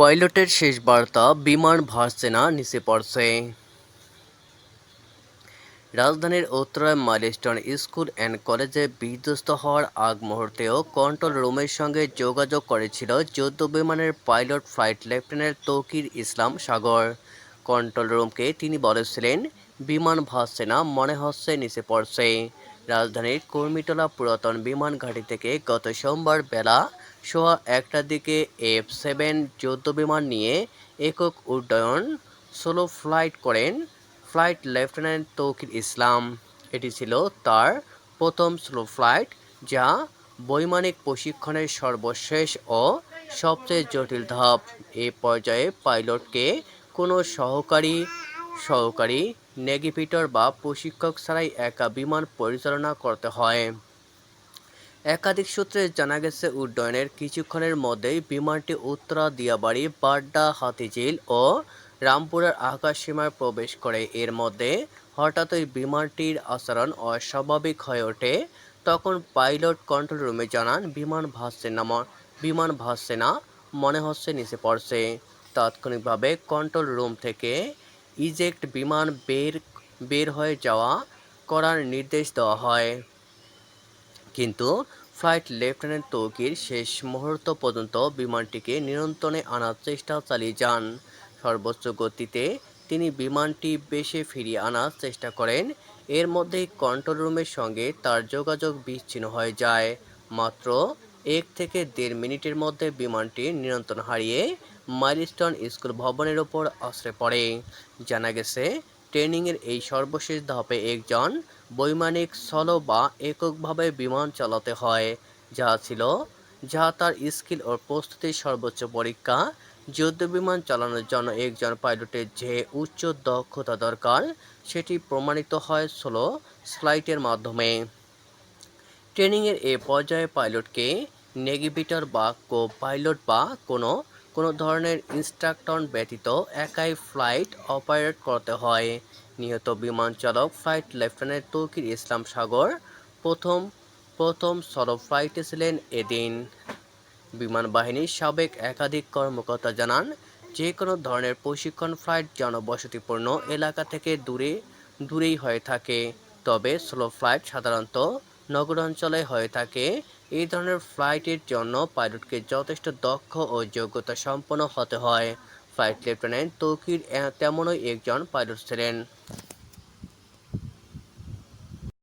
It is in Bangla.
পাইলটের শেষ বার্তা, বিমান ভাসছে না নিচে পড়ছে। রাজধানীর উত্তরায় মাইলস্টোন স্কুল অ্যান্ড কলেজে বিধ্বস্ত হওয়ার আগ মুহূর্তেও কন্ট্রোল রুমের সঙ্গে যোগাযোগ করেছিল যুদ্ধ বিমানের pilot flight lieutenant Tauqir Islam Sagar. Control রুমকে তিনি বলেছিলেন, বিমান ভাসছে না মনে হচ্ছে নিচে পড়ছে। রাজধানীর কর্মীটোলা পুরাতন বিমান ঘাঁটি থেকে গত সোমবার বেলা সোয়া একটার দিকে এফ সেভেন যুদ্ধ বিমান নিয়ে একক উড্ডয়ন সোলো ফ্লাইট করেন ফ্লাইট লেফটেন্যান্ট তৌকির ইসলাম। এটি ছিল তার প্রথম স্লো ফ্লাইট, যা বৈমানিক প্রশিক্ষণের সর্বশেষ ও সবচেয়ে জটিল ধাপ। এ পর্যায়ে পাইলটকে কোনো সহকারী সহকারী নেগিভিটর বা প্রশিক্ষক ছাড়াই একা বিমান পরিচালনা করতে হয়। একাধিক সূত্রে জানা গেছে, উড্ডয়নের কিছুক্ষণের মধ্যেই বিমানটি উত্তরা দিয়াবাড়ি বাড্ডা, হাতিঝিল ও রামপুরের আকাশ সীমায় প্রবেশ করে। এর মধ্যে হঠাৎই বিমানটির আচরণ অস্বাভাবিক হয়ে ওঠে। তখন পাইলট কন্ট্রোল রুমে জানান, বিমান ভাসছে না বিমান ভাসছে না, মনে হচ্ছে নিচে পড়ছে। তাৎক্ষণিকভাবে কন্ট্রোল রুম থেকে ইজেক্ট বিমান বের বের হয়ে যাওয়া করার নির্দেশ দেওয়া হয়। কিন্তু ফ্লাইট লেফটেন্যান্ট তৌকির শেষ মুহূর্ত পর্যন্ত বিমানটিকে নিয়ন্ত্রণে আনার চেষ্টা চালিয়ে যান। সর্বোচ্চ গতিতে তিনি বিমানটি বেশে ফিরিয়ে আনার চেষ্টা করেন। এর মধ্যেই কন্ট্রোল রুমের সঙ্গে তার যোগাযোগ বিচ্ছিন্ন হয়ে যায়। মাত্র এক থেকে দেড় মিনিটের মধ্যে বিমানটি নিয়ন্ত্রণ হারিয়ে মাইলস্টোন স্কুল ভবনের ওপর আশ্রে পড়ে। জানা গেছে, ট্রেনিংয়ের এই সর্বশেষ ধাপে একজন বৈমানিক সলো বা এককভাবে বিমান চালাতে হয়, যা ছিল, যা তার স্কিল ও প্রস্তুতির সর্বোচ্চ পরীক্ষা। যুদ্ধ বিমান চালানোর জন্য একজন পাইলটের যে উচ্চ দক্ষতা দরকার, সেটি প্রমাণিত হয় সোলো ফ্লাইটের মাধ্যমে। ট্রেনিংয়ের এ পর্যায়ে পাইলটকে নেগিভিটর বা কো পাইলট বা কোনো কোনো ধরনের ইনস্ট্রাক্টর ব্যতীত একাই ফ্লাইট অপারেট করতে হয়। নিহত বিমান চালক ফ্লাইট লেফটেন্যান্ট তৌকির ইসলাম সাগর প্রথম প্রথম সলো ফ্লাইটে ছিলেন এদিন। বিমান বাহিনীর সাবেক একাধিক কর্মকর্তা জানান, যে কোনো ধরনের প্রশিক্ষণ ফ্লাইট জনবসতিপূর্ণ এলাকা থেকে দূরে, দূরেই হয়ে থাকে। তবে স্লো ফ্লাইট সাধারণত নগরাঞ্চলে হয়ে থাকে। এই ধরনের ফ্লাইটের জন্য পাইলটকে যথেষ্ট দক্ষ ও যোগ্যতা সম্পন্ন হতে হয়। ফ্লাইট লেফটেন্যান্ট তৌকির তেমনই একজন পাইলট ছিলেন।